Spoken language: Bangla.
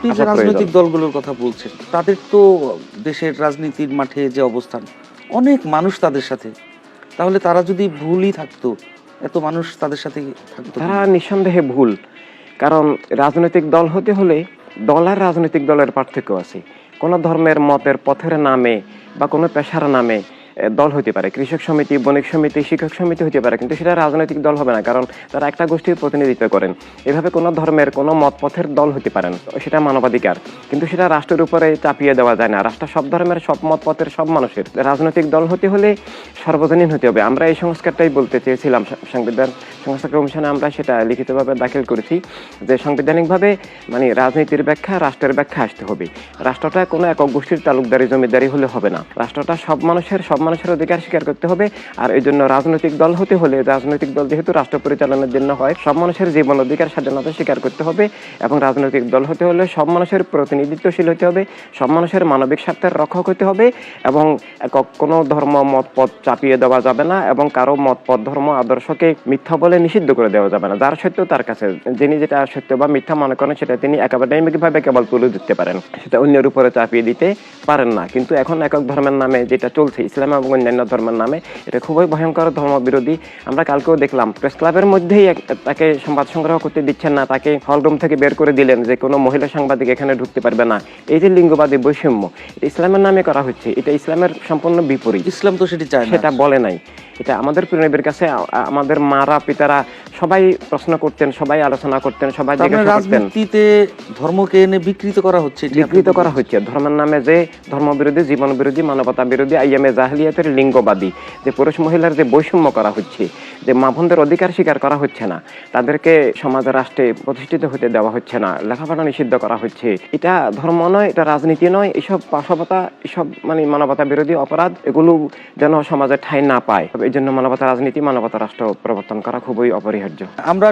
আপনি যে রাজনৈতিক দলগুলোর কথা বলছেন তাদের তো দেশের রাজনীতির মাঠে যে অবস্থান অনেক মানুষ তাদের সাথে। তাহলে তারা যদি ভুলই থাকতো এত মানুষ তাদের সাথে থাকতো তারা নিঃসন্দেহে ভুল। কারণ রাজনৈতিক দল হতে হলে দল আর রাজনৈতিক দলের পার্থক্য আছে। কোনো ধর্মের মতের পথের নামে বা কোনো পেশার নামে দল হতে পারে। কৃষক সমিতি, বণিক সমিতি, শিক্ষক সমিতি হতে পারে, কিন্তু সেটা রাজনৈতিক দল হবে না, কারণ তারা একটা গোষ্ঠীর প্রতিনিধিত্ব করেন। এভাবে কোনো ধর্মের, কোনো মত পথের দল হতে পারেন সেটা মানবাধিকার। কিন্তু সেটা রাষ্ট্রের উপরে চাপিয়ে দেওয়া যায় না। রাষ্ট্র সব ধর্মের, সব মত পথের সব মানুষের। রাজনৈতিক দল হতে হলে সর্বজনীন হতে হবে। আমরা এই সংস্কারটাই বলতে চেয়েছিলাম সংবিধান, সংস্কার কমিশনে আমরা সেটা লিখিতভাবে দাখিল করেছি যে সাংবিধানিকভাবে মানে রাজনীতির ব্যাখ্যা, রাষ্ট্রের ব্যাখ্যা আসতে হবে। রাষ্ট্রটা কোনো একক গোষ্ঠীর তালুকদারি, জমিদারি হলে হবে না। রাষ্ট্রটা সব মানুষের, সব মানুষের অধিকার স্বীকার করতে হবে। আর এই জন্য রাজনৈতিক দল হতে হলে রাজনৈতিক দল যেহেতু রাষ্ট্র পরিচালনার জন্য হয়, সব মানুষের জীবন অধিকার স্বাধীনতা স্বীকার করতে হবে এবং রাজনৈতিক দল হতে হলে সব মানুষের প্রতিনিধিত্বশীল হতে হবে, সব মানুষের মানবিক স্বার্থের রক্ষক হতে হবে এবং কোনো ধর্ম মত পথ চাপিয়ে দেওয়া যাবে না এবং কারও মত পথ, ধর্ম, আদর্শকে মিথ্যা বলে নিষিদ্ধ করে দেওয়া যাবে না। যার সত্য তার কাছে, যিনি যেটা সত্য বা মিথ্যা মনে করেন সেটা তিনি একাডেমিকভাবে কেবল তুলে দিতে পারেন। সেটা অন্যের উপরে চাপিয়ে দিতে পারেন না। কিন্তু এখন একক ধর্মের নামে যেটা চলছে, ইসলাম এবং অন্যান্য ধর্মের নামে। এটা খুবই ভয়ঙ্কর ধর্ম বিরোধী। আমরা কালকেও দেখলাম প্রেস ক্লাবের মধ্যেই তাকে সংবাদ সংগ্রহ করতে দিচ্ছেন না তাকে হলরুম থেকে বের করে দিলেন যে কোনো মহিলা সাংবাদিক এখানে ঢুকতে পারবে না। এই যে লিঙ্গবাদী বৈষম্য এটা ইসলামের নামে করা হচ্ছে এটা ইসলামের সম্পূর্ণ বিপরীত। ইসলাম তো সেটি চায় সেটা বলে নাই। এটা আমাদের প্রিয়নবীর কাছে আমাদের মারা পিতারা সবাই প্রশ্ন করতেন সবাই আলোচনা করতেন সবাই মানে জিজ্ঞাসা করতেন। ধর্মকে এনে বিকৃত করা হচ্ছে বিকৃত করা হচ্ছে। ধর্মের নামে যে ধর্ম বিরোধী জীবন বিরোধী মানবতা বিরোধী আইএমএ জাহলিয়াতের লিঙ্গবাদী যে পুরুষ মহিলার যে বৈষম্য করা হচ্ছে যে মা বোনদের অধিকার স্বীকার করা হচ্ছে না তাদেরকে সমাজ রাষ্ট্রে প্রতিষ্ঠিত হতে দেওয়া হচ্ছে না লেখাপড়া নিষিদ্ধ করা হচ্ছে। এটা ধর্ম নয় এটা রাজনীতি নয় এসব পাশবতা এসব মানে মানবতা বিরোধী অপরাধ এগুলো যেন সমাজে ঠাঁই না পায়। এই জন্য মানবতা রাজনীতি মানবতা রাষ্ট্র প্রবর্তন করা খুবই অপরিহার্য। আমরা